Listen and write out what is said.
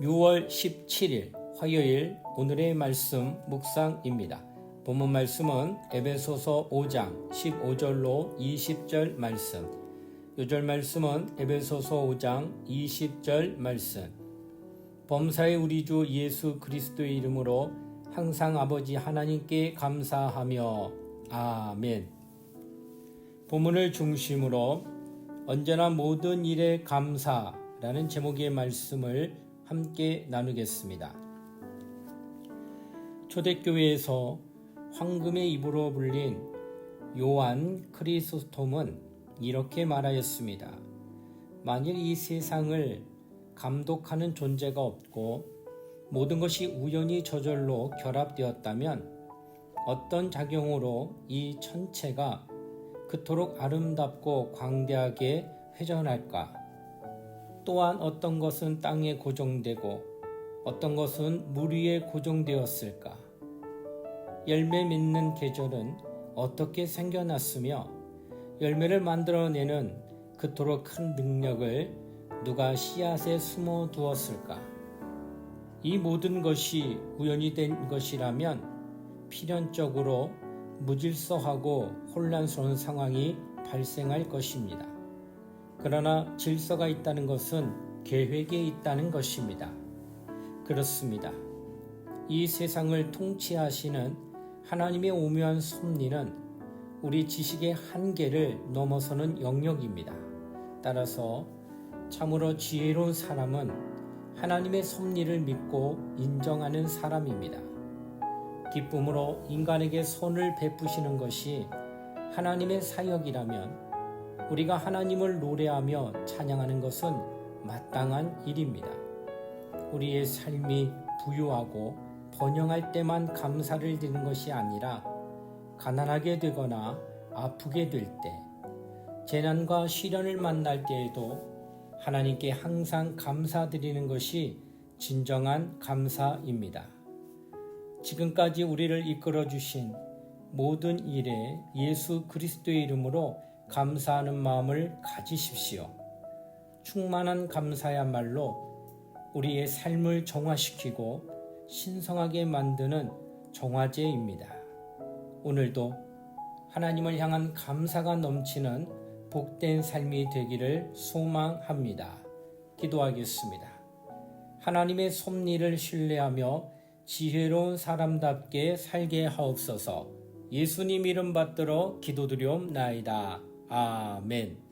6월 17일 화요일 오늘의 말씀 묵상입니다. 본문 말씀은 에베소서 5장 15절로 20절 말씀. 요절 말씀은 에베소서 5장 20절 말씀. 범사의 우리 주 예수 그리스도의 이름으로 항상 아버지 하나님께 감사하며 아멘. 본문을 중심으로 언제나 모든 일에 감사라는 제목의 말씀을 함께 나누겠습니다. 초대교회에서 황금의 입으로 불린 요한 크리스토톰은 이렇게 말하였습니다. 만일 이 세상을 감독하는 존재가 없고 모든 것이 우연히 저절로 결합되었다면 어떤 작용으로 이 천체가 그토록 아름답고 광대하게 회전할까? 또한 어떤 것은 땅에 고정되고 어떤 것은 물 위에 고정되었을까? 열매 맺는 계절은 어떻게 생겨났으며 열매를 만들어내는 그토록 큰 능력을 누가 씨앗에 숨어 두었을까? 이 모든 것이 우연이 된 것이라면 필연적으로 무질서하고 혼란스러운 상황이 발생할 것입니다. 그러나 질서가 있다는 것은 계획에 있다는 것입니다. 그렇습니다. 이 세상을 통치하시는 하나님의 오묘한 섭리는 우리 지식의 한계를 넘어서는 영역입니다. 따라서 참으로 지혜로운 사람은 하나님의 섭리를 믿고 인정하는 사람입니다. 기쁨으로 인간에게 손을 베푸시는 것이 하나님의 사역이라면 우리가 하나님을 노래하며 찬양하는 것은 마땅한 일입니다. 우리의 삶이 부유하고 번영할 때만 감사를 드리는 것이 아니라 가난하게 되거나 아프게 될 때, 재난과 시련을 만날 때에도 하나님께 항상 감사드리는 것이 진정한 감사입니다. 지금까지 우리를 이끌어 주신 모든 일에 예수 그리스도의 이름으로 감사하는 마음을 가지십시오. 충만한 감사야말로 우리의 삶을 정화시키고 신성하게 만드는 정화제입니다. 오늘도 하나님을 향한 감사가 넘치는 복된 삶이 되기를 소망합니다. 기도하겠습니다. 하나님의 섭리를 신뢰하며 지혜로운 사람답게 살게 하옵소서. 예수님 이름 받들어 기도드리옵나이다. 아멘.